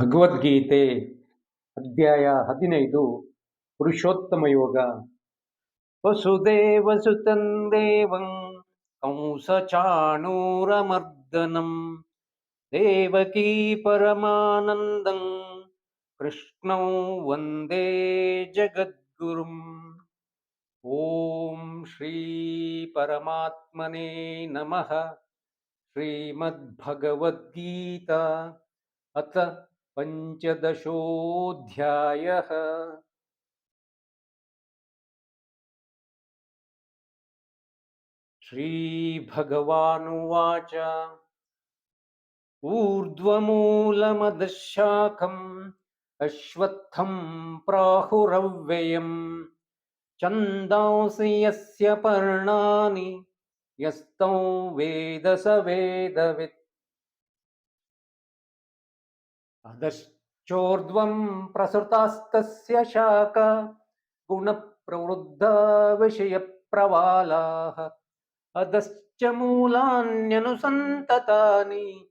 ಭಗವದ್ಗೀತೆ ಅಧ್ಯಾಯ ಹದಿನೈದು, ಪುರುಷೋತ್ತಮ ಯೋಗ. ವಸುದೇವ ಸುತಂ ದೇವಂ ಕಂಸ ಚಾಣೂರಮರ್ದನಂ ದೇವಕೀ ಪರಮಾನಂದಂ ಕೃಷ್ಣಂ ವಂದೇ ಜಗದ್ಗುರುಂ. ಓಂ ಶ್ರೀ ಪರಮಾತ್ಮನೇ ನಮಃ. ಶ್ರೀಮದ್ಭಗವದ್ಗೀತಾ. ಅಥ पञ्चदशोऽध्यायः। श्रीभगवानुवाच। ऊर्ध्वमूलमदशाखम् अश्वत्थं प्राहुरव्ययम्। छन्दांसि यस्य पर्णानि यस्तौ वेद स वेदवित्। अधश्चोर्ध्वं प्रसृतास्तस्य शाखा गुणप्रवृद्धा विषयप्रवालाः। अधश्च मूलान्यनुसन्ततानि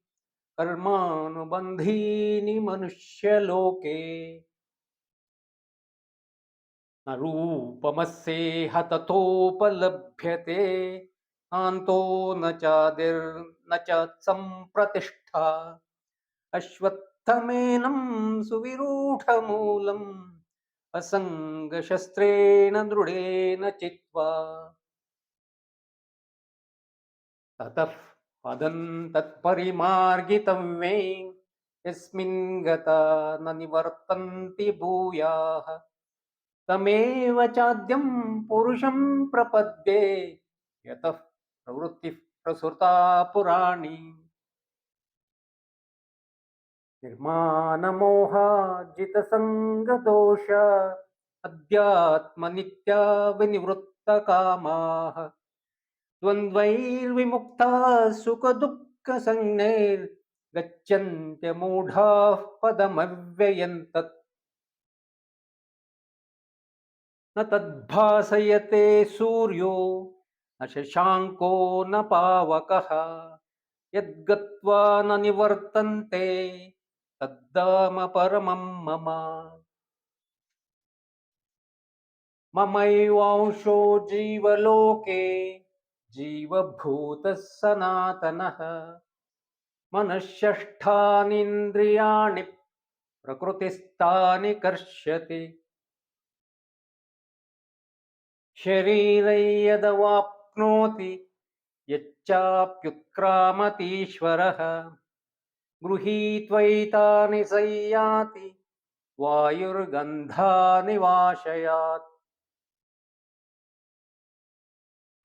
कर्मानुबन्धीनि मनुष्यलोके। न रूपमस्येह ततोपलभ्यते आन्तो न चादिर्न च सम्प्रतिष्ठा। अश्वत् सुविरूढमूलम्। असङ्गशस्त्रेण दृढेन चित्वा। ततः पदं तत्परिमार्गितव्ये यस्मिन् गता न निवर्तन्ति भूयाः। तमेव चाद्यं पुरुषं प्रपद्ये। यतः प्रवृत्तिः प्रसृता पुराणी निर्माणमोहाजितसङ्गदोष अध्यात्मनित्या विनिवृत्तकामाः द्वन्द्वैर्विमुक्ताः सुखदुःखसंज्ञैर्गच्छन्त्यमूढाः पदमव्ययम् तत् न तद्भासयते सूर्यो न शशाङ्को न पावकः यद्गत्वा न निवर्तन्ते तद्धाम परमं मम। ममैवांशो जीवलोके जीवभूतः सनातनः। मनःषष्ठानीन्द्रियाणि प्रकृतिस्थानि कर्ष्यति। शरीरै यदवाप्नोति यच्चाप्युत्क्रामतीश्वरः। गृहीत्वैतानि संयाति वायुर्गन्धानि वाशयात्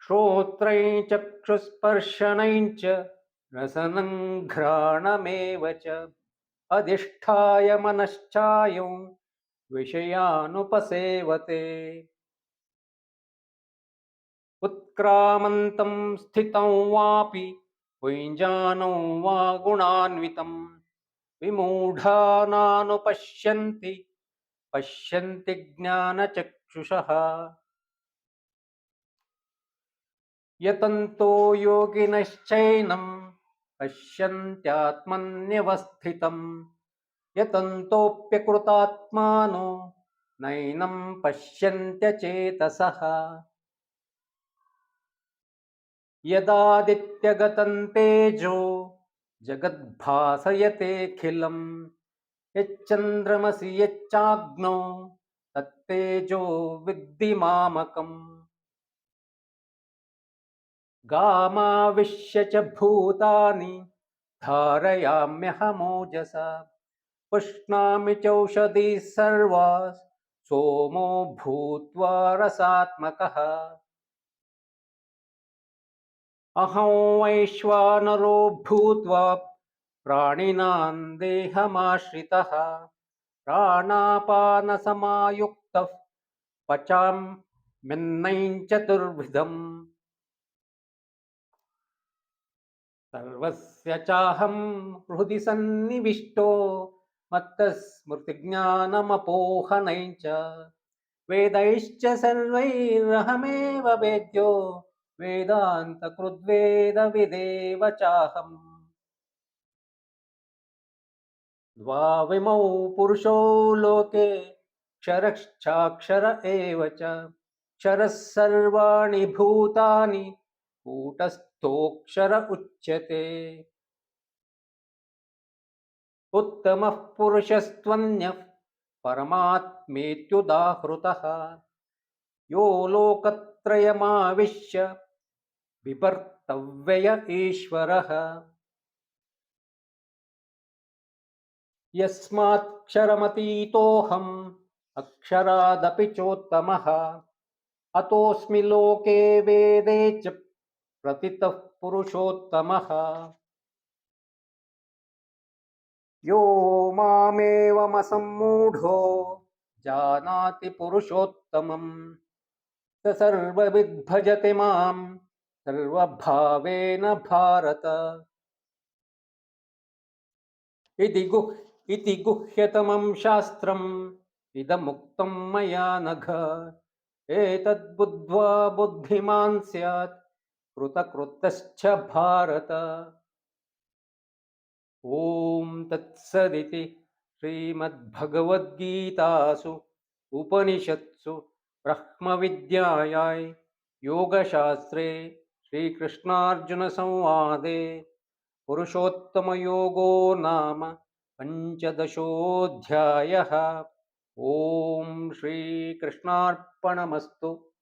श्रोत्रै चक्षुस्पर्शनै च रसनं घ्राणमेव च। अधिष्ठाय मनश्चायं विषयानुपसेवते। उत्क्रामन्तं स्थितं वापि भुञ्जानं वा गुणान्वितं विमूढानानुपश्यन्ति पश्यन्ति ज्ञानचक्षुषः। यतन्तो योगिनश्चैनं पश्यन्त्यात्मन्यवस्थितं यतन्तोऽप्यकृतात्मानो नैनं पश्यन्त्यचेतसः। यदादित्यगतं तेजो जगद्भासयतेऽखिलं यच्चन्द्रमसि यच्चाग्नौ तत्तेजो विद्धि मामकम् गामाविश्य च भूतानि धारयाम्यहमोजसा। पुष्णामि चौषधिः सर्वाः सोमो भूत्वा रसात्मकः। अहं वैश्वानरो भूत्वा प्राणिनां देहमाश्रितः प्राणापानसमायुक्तः पचाम्यन्नं चतुर्विधम्। सर्वस्य चाहं हृदि सन्निविष्टो मत्तः स्मृतिज्ञानमपोहनै च वेदैश्च सर्वैरहमेव वेद्यो वेदान्तकृद्वेदविदेव चाहम् द्वाविमौ पुरुषो लोके क्षरश्चाक्षर एव च। क्षरः सर्वाणि भूतानि कूटस्थोऽक्षर उच्यते। उत्तमः पुरुषस्त्वन्यः परमात्मेत्युदाहृतः। यो लोकत्रयमाविश्य बिभर्तव्यय ईश्वरः यस्मात्क्षरमतीतोऽहम् अक्षरादपि चोत्तमः। अतोऽस्मि लोके वेदे च प्रतितः पुरुषोत्तमः। यो मामेवमसम्मूढो जानाति पुरुषोत्तमम्। स सर्वविद्भजति माम्। सर्वभावेन भारत। इति गुह् इति गुह्यतमं शास्त्रम् इदमुक्तं मया नघ। एतद्बुद्ध्वा बुद्धिमान् स्यात् कृतकृतश्च भारत। ॐ तत्सदिति श्रीमद्भगवद्गीतासु उपनिषत्सु ब्रह्मविद्यायां योगशास्त्रे श्रीकृष्णार्जुनसंवादे पुरुषोत्तमयोगो नाम पञ्चदशोऽध्यायः। ॐ श्रीकृष्णार्पणमस्तु।